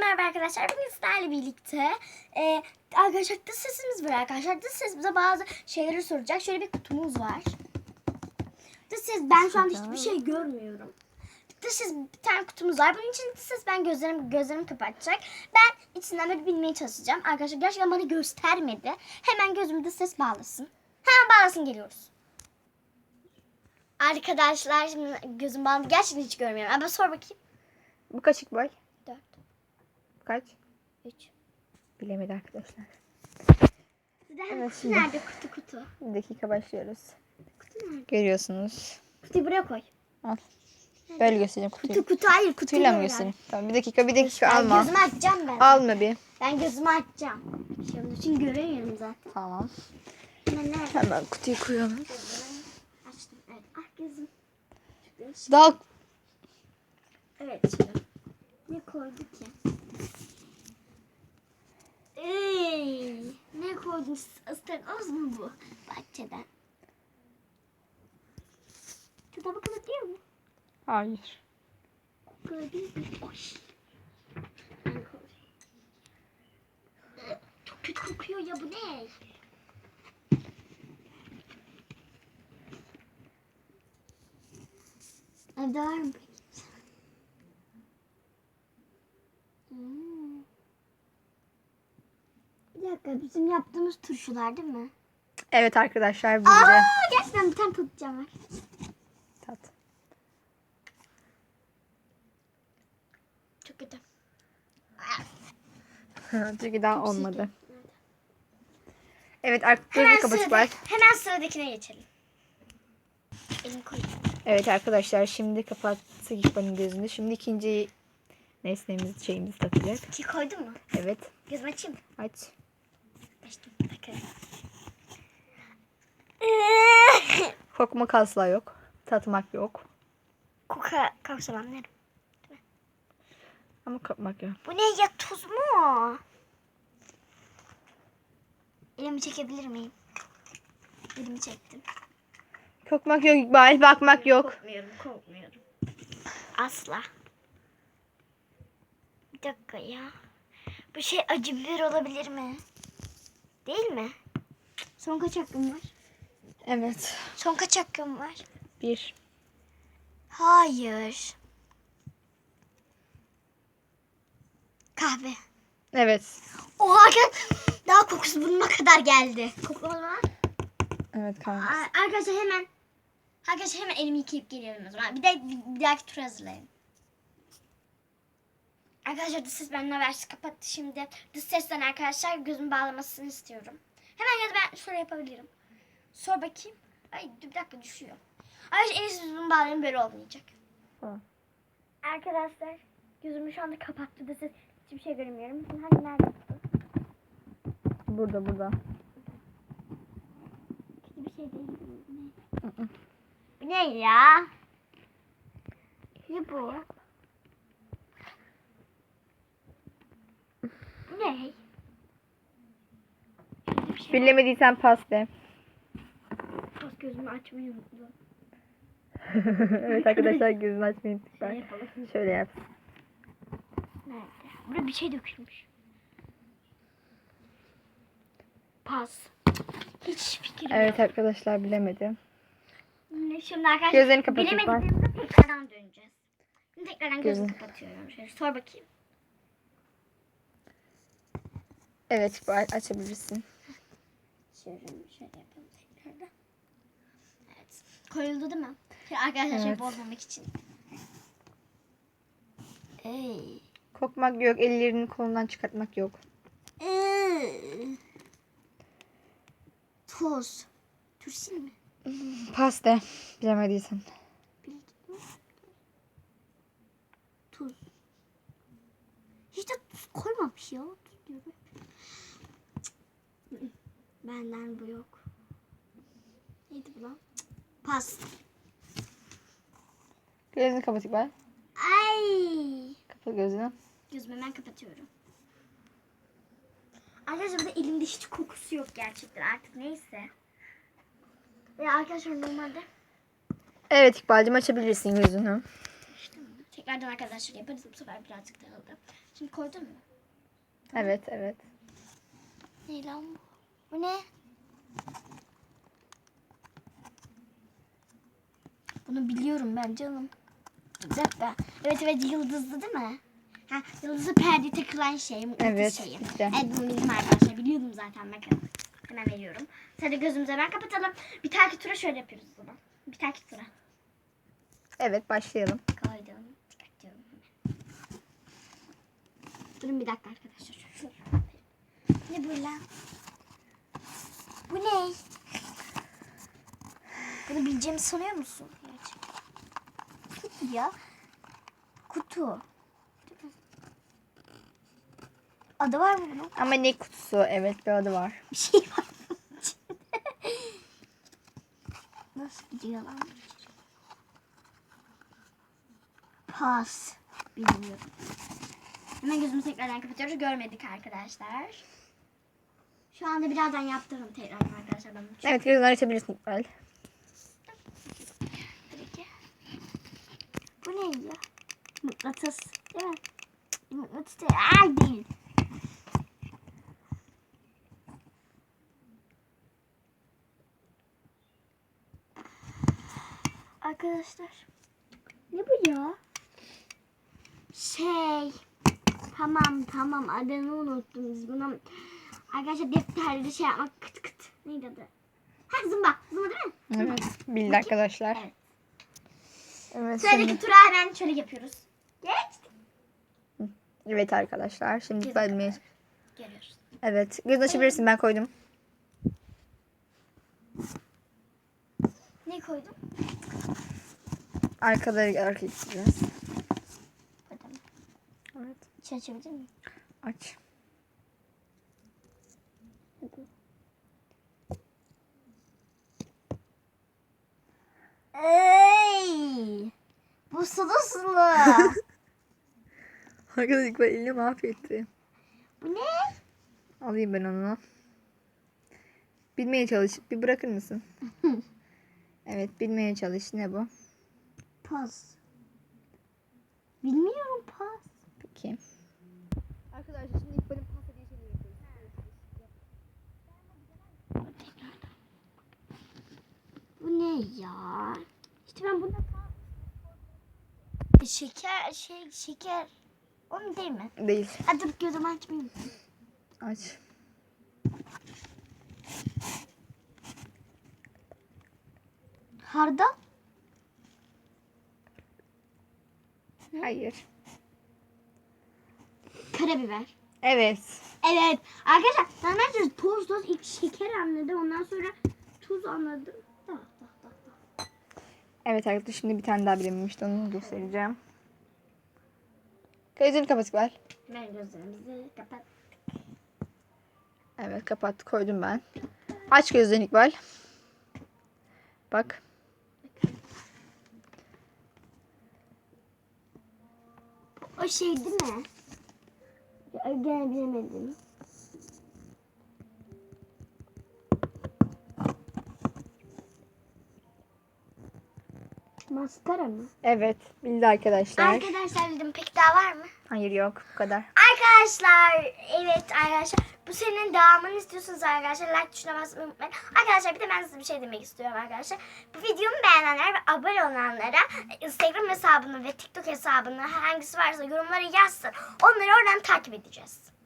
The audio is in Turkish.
merhaba arkadaşlar. Bugün sizlerle birlikte e, arkadaşlar dış sesimiz var arkadaşlar. Dış ses bize bazı şeyleri soracak. Şöyle bir kutumuz var. Dış ses ben şu an hiçbir şey görmüyorum. Dış ses bir tane kutumuz var. Bunun için dış ses ben gözlerim gözlerimi kapatacak. Ben içinden böyle bilmeye çalışacağım. Arkadaşlar gerçekten bana göstermedi. Hemen gözümü dış ses bağlasın. Hemen bağlasın geliyoruz. Arkadaşlar şimdi gözüm bağlı. Gerçekten hiç görmüyorum. Ama sor bakayım. Bu kaçık boy? Kaç? üç. Bilemedi arkadaşlar. Evet, kutu şimdi. nerede kutu kutu? Bir dakika başlıyoruz. Kutu nerede? Görüyorsunuz. Kutuyu buraya koy. Al. Böyle göstereyim kutuyu. Kutu kutu hayır kutuyu Kutuyla mı göstereyim? Tamam bir dakika bir dakika Ben alma. gözümü açacağım ben. Alma bir. Ben gözümü açacağım. Şimdi çünkü göremiyorum zaten. Tamam. Hemen nerede? Kutuyu koyalım. Açtım. Evet. Ah gözüm. Daha Evet şimdi. Ne koydu ki? Ey, ne koydun? Istakoz mu bu? Bahçeden. Şurada bakılabiliyor mu? Hayır. Mi? Oy. Ben koyayım. Çok kötü kokuyor ya bu ne? Evde var mı? Hmm. Bir dakika bizim yaptığımız turşular değil mi? Evet arkadaşlar bu Aa, gerçekten bir tane tutacağım var. tat. Çok kötü. Çünkü daha olmadı. Evet arkadaşlar Hemen, gözü hemen sıradakine geçelim. Evet arkadaşlar şimdi kapattık İkbal'in gözünü. Şimdi ikinci nesnemiz şeyimiz takacak. Ki koydun mu? Evet. Gözümü açayım mı? Aç. Açtım. Kokmak asla yok. Tatmak yok. Koka kapsamam derim. Ama kokmak yok. Bu ne ya tuz mu? Elimi çekebilir miyim? Elimi çektim. Kokmak yok İkbal. Bakmak yok. Korkmuyorum, korkmuyorum. Asla. Bir dakika ya. Bu şey acı biber olabilir mi? Değil mi? Son kaç hakkım var? Evet. Son kaç hakkım var? Bir. Hayır. Kahve. Evet. Oha gel. Daha kokusu burnuma kadar geldi. Koklama. Evet. Aa, Arkadaşlar hemen Arkadaşlar hemen elimi yıkayıp geliyorum o zaman. Bir de bir, bir dahaki tur hazırlayın. Arkadaşlar dış ses benimle versi kapattı şimdi. Dış sesten arkadaşlar gözümü bağlamasını istiyorum. Hemen ya da ben şöyle yapabilirim. Sor bakayım. Ay bir dakika düşüyor. Arkadaşlar en iyisi gözümü bağlayayım böyle olmayacak. Tamam. Arkadaşlar gözümü şu anda kapattı dış ses. Hiçbir şey göremiyorum. Hani nerede bu? Burada burada. Kötü bir şey değil. Hı hı. Bu ne ya? Ne bu? Bir şey Bilemediysen pas de. Pas gözümü açmayı unuttum. evet arkadaşlar gözünü açmayı unuttuk. Şöyle Ben. yapalım. Şöyle yap. Nerede? Burada bir şey dökülmüş. Pas. Hiç fikrim Evet yok. arkadaşlar bilemedi. Ne Şimdi arkadaşlar Gözlerini bilemediğimizde tekrardan döneceğiz. Şimdi tekrardan gözümü Gözün- kapatıyorum. Şöyle sor bakayım. Evet açabilirsin. Şöyle, şöyle yapalım tekrardan. Evet. Koyuldu değil mi? Arkadaşlar şey Evet. bozmamak için. Ey. Kokmak yok. Ellerini kolundan çıkartmak yok. Iıı. Toz. Turşin mi? Pas de. Bilemediysen. Tuz. Hiç de tuz koymamış ya. Tuz diyor. Benden bu yok. Neydi bu lan? Pas. Gözünü kapat İkbal. Ay. Kapat gözünü. Gözümü hemen kapatıyorum. Arkadaşlar burada elimde hiç kokusu yok gerçekten artık neyse. Ya arkadaşlar normalde Evet İkbal'cim açabilirsin gözünü. işte tekrardan arkadaşlar yaparız. Bu sefer birazcık dağıldı. Şimdi koydun mu? Evet evet. Ne lan bu? Bu ne? Bunu biliyorum ben canım. Dakika. Evet evet yıldızlı değil mi? Ha, yıldızlı perde takılan şey. Evet, Şeyi. işte. Evet bunu bildim arkadaşlar. Biliyordum zaten bakın. Hemen veriyorum. Hadi gözümüzü hemen kapatalım. Bir dahaki tura şöyle yapıyoruz o zaman. Bir dahaki tura. Evet başlayalım. Koydum. Çıkartıyorum. Durun bir dakika arkadaşlar. Şunu Ne bu lan? Bu ne? Bunu bileceğimi sanıyor musun? Kutu ya. Kutu. Adı var mı bunun? Ama ne kutusu? Evet bir adı var. Bir şey var. Nasıl gidiyor lan? Pas. Bilmiyorum. Hemen gözümü tekrardan kapatıyoruz. Görmedik arkadaşlar. Şu anda birazdan yaptırırım tekrardan arkadaşlar. Ben bunu Evet gözünü açabilirsin İkbal. Bu ne ya? Mıknatıs. Değil mi? Mıknatıs değil. Ay değil. Arkadaşlar. Ne bu ya? Şey. Tamam tamam adını unuttum biz bunu. Arkadaşlar defterde şey yapmak kıt kıt. Neydi adı? Ha zımba. Zımba değil mi? Evet. Bildi arkadaşlar. Evet. Evet. Sıradaki Şimdi, tura hemen şöyle yapıyoruz. Geçtik. evet arkadaşlar. Şimdi Gözü İkbal bilmeyi- Görüyoruz. Evet. Gözünü açabilirsin ben koydum. Ne koydum? Arkada arkaya gideceğiz. Evet. İçi açabilir miyim? Aç. Ey! Bu sulu sulu. Arkadaşlar İkbal elini mahvetti. Bu ne? Alayım ben onu. Bilmeye çalış. Bir bırakır mısın? Evet bilmeye çalış. Ne bu? Pas. Bilmiyorum pas. Peki. Arkadaşlar şimdi İkbal'in pasta diye şeyler yapıyoruz. Bu ne ya? İşte ben bunda Şeker, şey, şeker. Onun değil mi? Değil. Hadi gözümü açmayayım. Aç. Hardal. Hayır. Karabiber. Evet. Evet. Arkadaşlar ben bence toz toz ilk şeker anladım. Ondan sonra tuz anladım. Da. Evet arkadaşlar şimdi bir tane daha bilememişti. Onu göstereceğim. Gözünü kapat İkbal. Hemen gözlerimizi kapat. Evet kapat koydum ben. Aç gözlerini İkbal. Bak. O şey değil mi? Gene bilemedim. Maskara mı? Evet bildi arkadaşlar. Arkadaşlar dedim peki daha var mı? Hayır yok bu kadar. Arkadaşlar evet arkadaşlar bu senin devamını istiyorsanız arkadaşlar like tuşuna basmayı unutmayın. Arkadaşlar bir de ben size bir şey demek istiyorum arkadaşlar. Bu videomu beğenenler ve abone olanlara Instagram hesabını ve TikTok hesabını hangisi varsa yorumlara yazsın. Onları oradan takip edeceğiz.